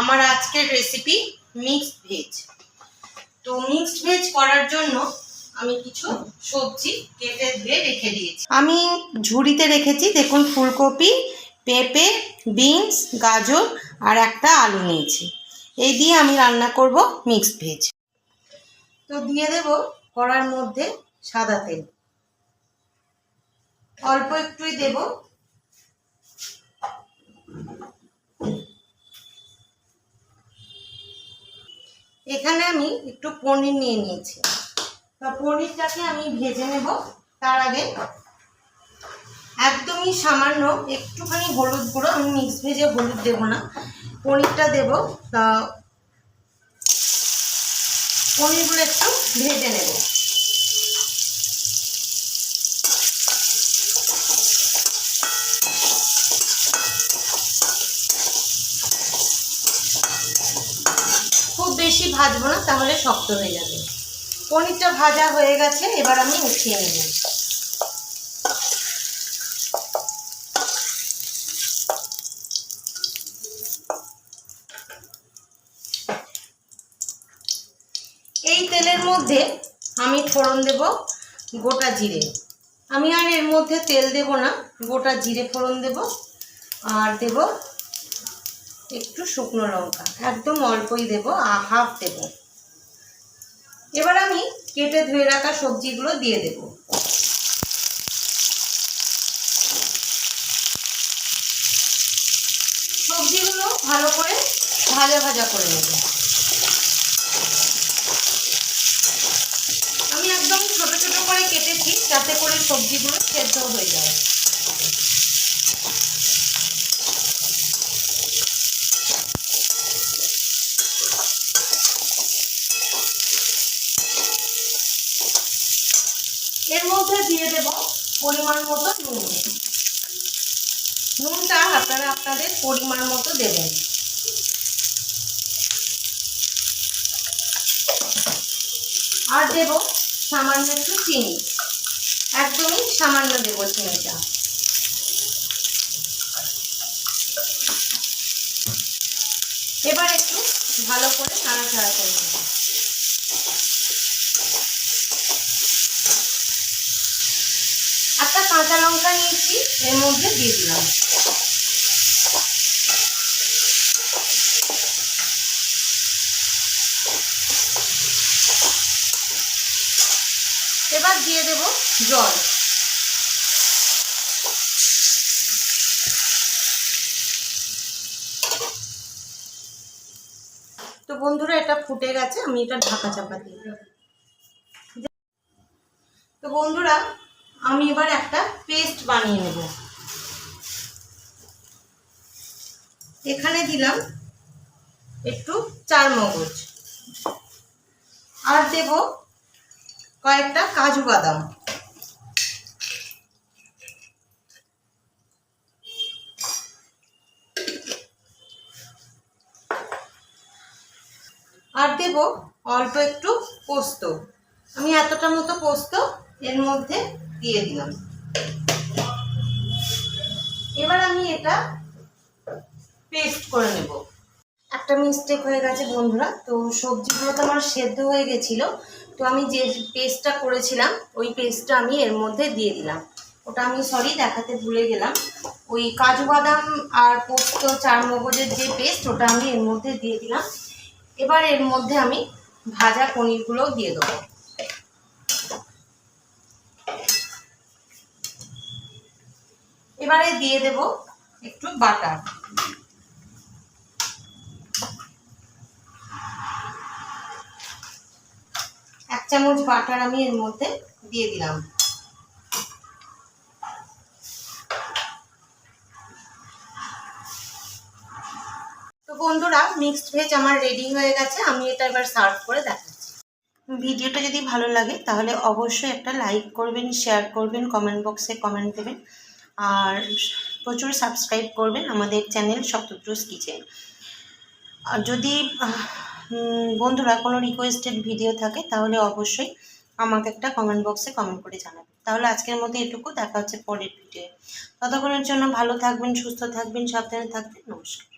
আমার আজকের recipe mixed veg তো মিক্সড ভেজ করার জন্য আমি কিছু সবজি কেটে ধুয়ে রেখে দিয়েছি। আমি ঝুড়িতে রেখেছি, দেখুন, ফুলকপি, পেঁপে, বিনস, গাজর আর একটা আলু নিয়েছি। এই দিয়ে আমি রান্না করব মিক্সড ভেজ তো দিয়ে দেব কড়ার মধ্যে সাদা তেল। অল্প একটুই দেব এখানে আমি একটু পনির নিয়ে নিয়েছি। তো পনিরটাকে আমি ভেজে নেব। তার আগে একদমই সামান্য একটুখানি হলুদ গুঁড়ো, আমি মিক্স ভেজে হলুদ দেবো না। পনিরটা দেব। তা পনিরগুলো একটু ভেজে নেব। ভাজবো না, তাহলে শক্ত হয়ে যাবে। পনিরটা ভাজা হয়ে গেছে, এবার আমি উঠিয়ে নেব। এই তেলের মধ্যে আমি ফোড়ন দেব গোটা জিরে। আমি আর এর মধ্যে তেল দেব না, গোটা জিরে ফোড়ন দেব, আর দেব একটু শুকনো লঙ্কা, একদম অল্পই দেব হাফ দেব। এবার আমি কেটে ধুয়ে রাখা সবজিগুলো দিয়ে দেব। সবজিগুলো ভালো করে ভাজা ভাজা করে নেব। আমি একদম ছোট ছোট করে কেটেছি, যাতে করে সবজিগুলো সেদ্ধ হয়ে যায়। মধ্যে দিয়ে দেব পরিমাণ মতো নুন। নুনটা আপনারা আপনাদের পরিমাণ মতো দেবেন। আর দেব সামান্য একটু চিনি। একদমই সামান্য দেব চিনিটা। এবার একটু ভালো করে নাড়াচাড়া করে নেব। একটা কাঁচা লঙ্কা নিয়েছি, এর মধ্যে দিয়ে দিলাম। এবার দিয়ে দেব জল। তো বন্ধুরা, এটা ফুটে গেছে, আমি এটা ঢাকা চাপা দিয়ে তো বন্ধুরা আমি এবার একটা পেস্ট বানিয়ে নেব। এখানে দিলাম একটু চার মগজ আর দেব কয়েকটা কাজু বাদাম। আর দেব অল্প একটু পোস্ত। আমি এতটা মতো পোস্ত এর মধ্যে দিয়ে দিলাম। এবার আমি এটা পেস্ট করে নেব। একটা মিস্টেক হয়ে গেছে বন্ধুরা, তো সবজিগুলো তো আমার সেদ্ধ হয়ে গেছিল, তো আমি যে পেস্টটা করেছিলাম, ওই পেস্টটা আমি এর মধ্যে দিয়ে দিলাম। ওটা আমি সরি দেখাতে ভুলে গেলাম। ওই কাজু বাদাম আর পোস্ত চার মগজের যে পেস্ট ওটা আমি এর মধ্যে দিয়ে দিলাম। এবার এর মধ্যে আমি ভাজা পনিরগুলোও দিয়ে দেবো। এবারে দিয়ে দেব একটু বাটার। এক চামচ বাটার আমি এর মধ্যে দিয়ে দিলাম। তো বন্ধুরা মিক্সড ভেজ আমার রেডি হয়ে গেছে, আমি এটা এবার সার্ভ করে দেখাচ্ছি। ভিডিওটা যদি ভালো লাগে, তাহলে অবশ্যই একটা লাইক করবেন শেয়ার করবেন কমেন্ট বক্সে কমেন্ট দেবেন। আর প্রচুর সাবস্ক্রাইব করবেন আমাদের চ্যানেল শতদ্রুস কিচেন আর যদি বন্ধুরা কোনো রিকোয়েস্টেড ভিডিও থাকে, তাহলে অবশ্যই আমাকে একটা কমেন্ট বক্সে কমেন্ট করে জানাবেন। তাহলে আজকের মতো এটুকু, দেখা হচ্ছে পরের ভিডিও ততক্ষণের জন্য ভালো থাকবেন, সুস্থ থাকবেন, সাবধানে থাকবেন, নমস্কার।